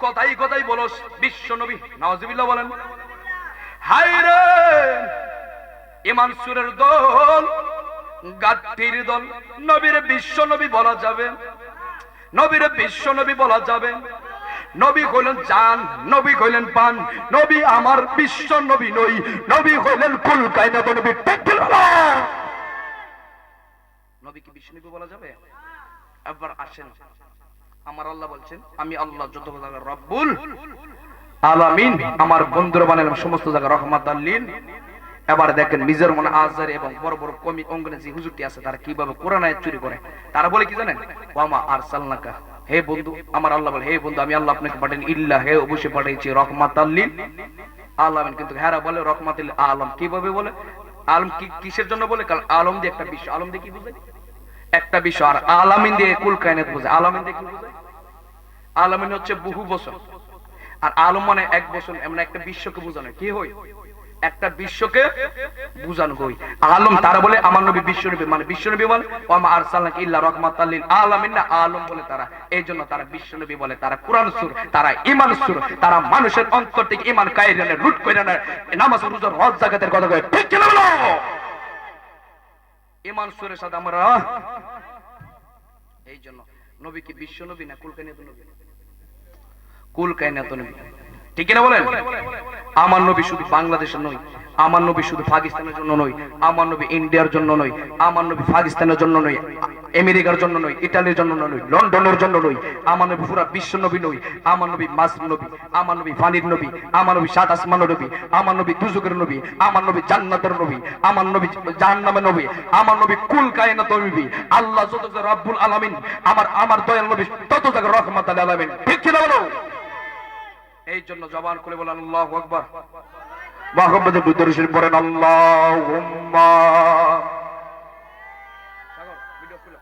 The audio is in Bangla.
কথাই কথাই বলো বিশ্ব নবী নওয়াজবিল্লাহ বলেন। হায় রে! ইমান সুরের দল গাদ্দির দল, নবীর বিশ্ব নবী বলা যাবে। নবীর বিশ্ব নবী বলা যাবে। নবী হইলেন জান, নবী হইলেন পান নবী আমার বিশ্ব নবী নই, নবী হইলেন কুল কায়নাত নবী নবী কি বিশ্ব নবী বলা যাবে? একবার আসেন। আমার আল্লাহ বলছেন, আমি আল্লাহ যত জায়গায় রব্বুল আলামিন, আমার বন্ধুরা বানালাম সমস্ত জায়গায় রহমাত আল্লিন। এবার দেখেন নিজের মনে আজার এবং বড় বড় কমি অঙ্গনে যে হুজুরটি আছে, তারা কীভাবে কোরআন আয়াত চুরি করে। তারা বলে কি জানেন? ওয়ামা আর সাল্লাকা হে বন্ধু, আমার আল্লাহ বলে, হে বন্ধু, আমি আল্লাহ আপনাকে পাঠান ইল্লা, হে অবশ্যই পাঠিয়েছি রহমাত আল্লিন। আলামিন কিন্তু হ্যাঁ বলে রহমাত আলম। কীভাবে বলে? আলম কি কিসের জন্য বলে? কারণ আলম দিয়ে একটা বিশ্ব আলম দিয়ে কি বুঝে একটা বিষয়, আর আলামিন দিয়ে কুল কায়নাত বোঝে আলামিন দিয়ে কি বোঝে আলামিন হচ্ছে বহু বছর আর আলম মানে এক বছর এমন একটা বিশ্বকে বোঝানো কি হই? একটা বিশ্বকে বুঝানো হই। আলম তারা বলে, আমার নবী বিশ্ব নবী। মানে বিশ্ব নবী বলে ও আমা আরসালনাকা ইল্লা রাহমাতাল লিল আলামিন। না, আলম বলে তারা। এই জন্য তারা বিশ্ব নবী বলে। তারা কোরআন সুর, তারা ঈমান সুর, তারা মানুষের অন্তর থেকে ঈমান কায়রানে লুট করে না নামাজ, রোজা, হজ জাকাতের কথা কয়। ঠিক কি না ইমান সুরের সাথে আমরা এই জন্য নবী কি বিশ্ব নবী না কুল কায়নাত নবী? কুল কায়নাত নবী। ঠিক না বলেন? আমার নবী শুধু বাংলাদেশের নয় আমার নবী শুধু পাকিস্তানের জন্য নয় আমার নবী ইন্ডিয়ার জন্য নয় আমার নবী পাকিস্তানের জন্য নয় আমেরিকার জন্য নয় ইটালির জন্য নয় লন্ডনের জন্য নয় আমার নবী পুরা বিশ্ব নবী নয় আমার নবী মাস নবী আমার নবী ফানির নবী আমার নবী সাত আসমানের নবী আমার নবী দুজুকের নবী আমার নবী জান্নাতের নবী আমার নবী জাহান্নামের নবী আমার নবী কুল কায়নাত নবী আল্লাহ যত রব্বুল আলামিন আমার আমার দয়াল নবী তত জায়গায় রহমাত আলামিন ঠিক কি না বলো এই জন্য জবান করে বলেন আল্লাহ আকবার মোহাম্মদের সাগর ভিডিও খুলো।